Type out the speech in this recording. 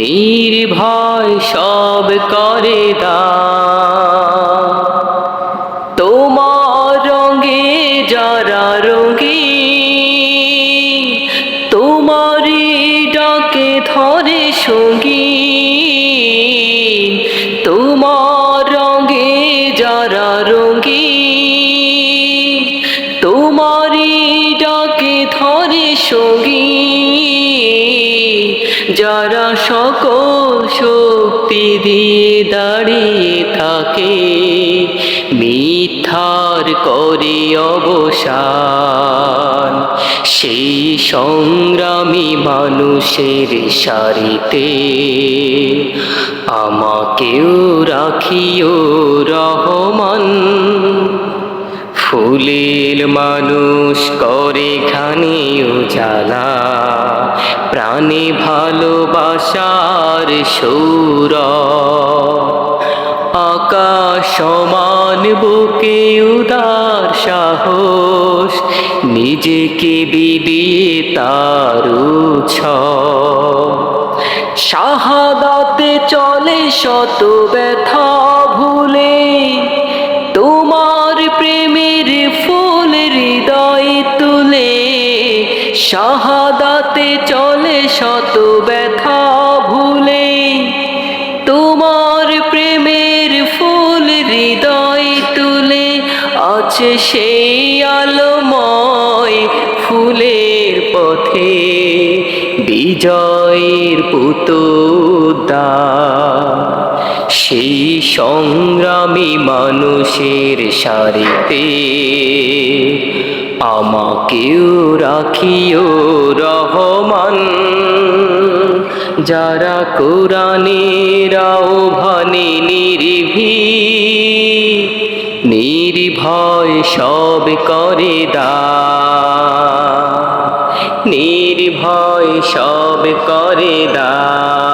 নির্ভয় সব করে দা। তোমার রঙে যারা রঙি, তোমারই ডাকে ধরে সঙ্গী। তোমার রঙে যারা রঙি, তোমারই ডাকে ধরে সঙ্গী। যারা সকল শক্তি দিয়ে দাঁড়িয়ে থাকে, মিথ্যার করে অবসান। সেই সংগ্রামী মানুষের সারিতে আমাকেও রাখিও রহমান। ফুলের মানুষ করে খানি উজালা প্রাণী ভালোবাসার সৌর। আকাশ সমান, বুকে উদার সাহস, নিজেকে বিদিয়ে তার শাহাদাতে চলে শত ব্যথা ভুলে শাহাদাতে চলে শত ব্যথা ভুলে। তোমার প্রেমের ফুল হৃদয় তুলে আছে সেই আলোময় ফুলের পথে। বিজয়ের পুতোদা সেই সংগ্রামী মানুষের সারিতে। আমাকেও রাখিও রহমান। যারা কোরআনের আহ্বানে নির্ভী নির্ভয় সব করে দা। নির্ভয় সব করে দা।